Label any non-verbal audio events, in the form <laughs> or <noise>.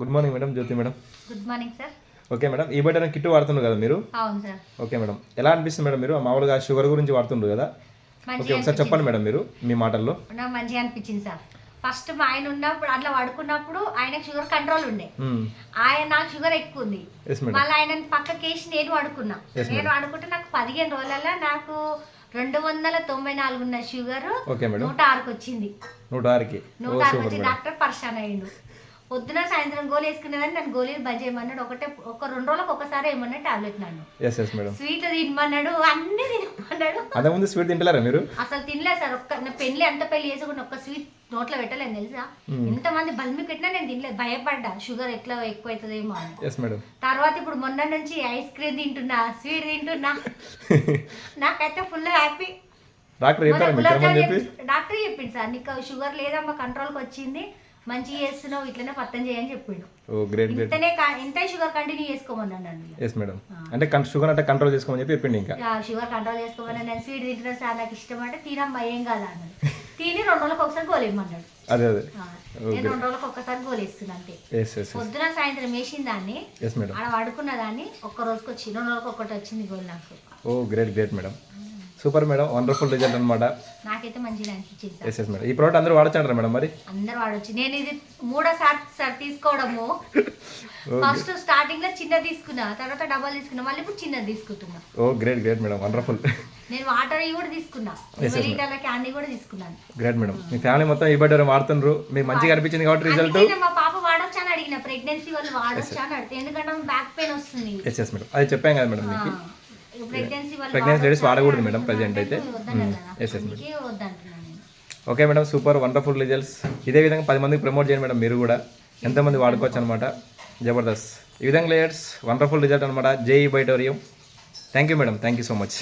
Good morning madam Jyothi madam good morning sir okay madam ఈ బయట kit వాడుతుండ్రు కదా మీరు? అవును సార్ ఓకే మేడం ఎలా అనిపిస్తుంది మేడం మీరు? మామూలుగా షుగర్ గురించి వాడుతుండ్రు కదా? ఓకే ఒకసారి చెప్పండి మేడం మీరు మీ మాటల్లో. నాకు మంచిగా అనిపించింది సార్ ఫస్ట్ మా ఆయన ఉన్నప్పుడు అట్లా పడుకున్నప్పుడు ఆయనకు షుగర్ కంట్రోల్ ఉండే. ఆయన నాకు షుగర్ ఎక్కువ ఉంది. మళ్ళీ ఆయన పక్కకేసి నేను పడుకున్నా Yes, నేను పడుకుంటే నాకు పదిహేను రోజులలో నాకు రెండు వందల తొంభై నాలుగు ఉన్న షుగర్ నూట ఆరుకు వచ్చింది నూట ఆరుకి. నూట ఆరుకు వచ్చి డాక్టర్ పర్షాన్ అయ్యిండు. పొద్దున సాయంత్రం గోళీ వేసుకునేదని నన్ను గోళీలు బంద్ చేయమన్నాడు. ఒకటే ఒక రెండు రోజులకు ఒకసారి ఏమన్నా టాబ్లెట్ నన్ను. ఎస్ ఎస్ మేడం స్వీట్ తినమన్నాడు అన్ని తినమన్నాడు. అంతకుముందు స్వీట్ తింటలేరా మీరు? అసలు తినలేదు సార్. ఒక్క నా పెళ్ళి అంత పెళ్ళి చేసుకుని ఒక్క స్వీట్ నోట్లో పెట్టలేను తెలుసా? ఎంతమంది బల్మి పెట్టినా నేను తినలేదు. భయపడ్డా. షుగర్ ఎట్లా ఎక్కువ అవుతుందేమో అని. ఎస్ మేడం తర్వాత ఇప్పుడు మొన్న నుంచి ఐస్ క్రీమ్ తింటున్నా స్వీట్ తింటున్నా. <laughs> నాకైతే ఫుల్ హ్యాపీ. డాక్టర్ చెప్పింది సార్ నీకు షుగర్ లేదమ్మా కంట్రోల్కి వచ్చింది. మంచిగా చేస్తున్నావు ఇట్లనే పత్తం చేయని చెప్పిండు. ఓ గ్రేట్ గ్రేట్ ఇంతనే కా- ఇంత షుగర్ కంటిన్యూ చేసుకోమన్నాడు నన్ను ఎస్ మేడం అంటే షుగర్ అంటే కంట్రోల్ చేసుకోమని చెప్పి చెప్పిండి ఇంకా. ఆ, షుగర్ కంట్రోల్ చేసుకోమని నేను స్వీట్ తింటున్నా సార్ నాకు ఇష్టం అంటే తినమ్మా ఏం కాదు అన్నాడు. తిని రెండు రోజులకు ఒకసారి గోలేమన్నాడు అదే అదే. ఆ, నేను రెండు రోజులకు ఒక్కసారి గోలేస్తున్నా అంతే. ఎస్ ఎస్ పొద్దున సాయంత్రం వేసిన దాన్ని ఎస్ మేడం ఆడ పడుకున్న దాన్ని ఒక్క రోజుకి వచ్చి రెండు రోజులకు ఒక్కటి వచ్చింది గోల్ నాకు. ఓ great great madam super madam wonderful result అనమాట నాకైతే సార్. Yes yes madam. ఈ ప్రోడక్ట్ అందరూ వాడచ్చంటారా మేడం మరి? అందరు వాడొచ్చు. నేను ఇది మూడో సార్ సార్ తీసుకోవడము <laughs> ఫస్ట్ స్టార్టింగ్లో చిన్న తీసుకున్నా తర్వాత డబల్ తీసుకున్నా మళ్ళీ ఇప్పుడు చిన్నది తీసుకుంటున్నా. Oh great great madam. Wonderful నేను వాటర్ కూడా తీసుకున్నా. లీటర్ల క్యాండీ కూడా తీసుకున్నాను. Great madam. మీ ఫ్యామిలీ మొత్తం ఈ బయట వాడుతుండ్రు. మీకు మంచిగా అనిపించింది కాబట్టి రిజల్ట్ మా పాప వాడొచ్చా అని అడిగిన. ప్రెగ్నెన్సీ వాళ్ళు వాడొచ్చా అని అడిగితే. ఎందుకంటే బ్యాక్ పెయిన్ వస్తుంది. Yes yes madam. అది చెప్పాం కదా మేడం మీకు. ప్రెగ్నెన్సీ లేడీస్ వాడకూడదు మేడం ప్రజెంట్ అయితే. Yes yes madam okay madam super wonderful results ఇదే విధంగా పది మందికి ప్రమోట్ చేయండి మేడం మీరు కూడా. ఎంతమంది వాడుకోవచ్చు అనమాట జబర్దస్త్. ఈ విధంగా లేయర్స్ వండర్ఫుల్ రిజల్ట్ అనమాట జేఈ బైటోరియం thank you madam thank you so much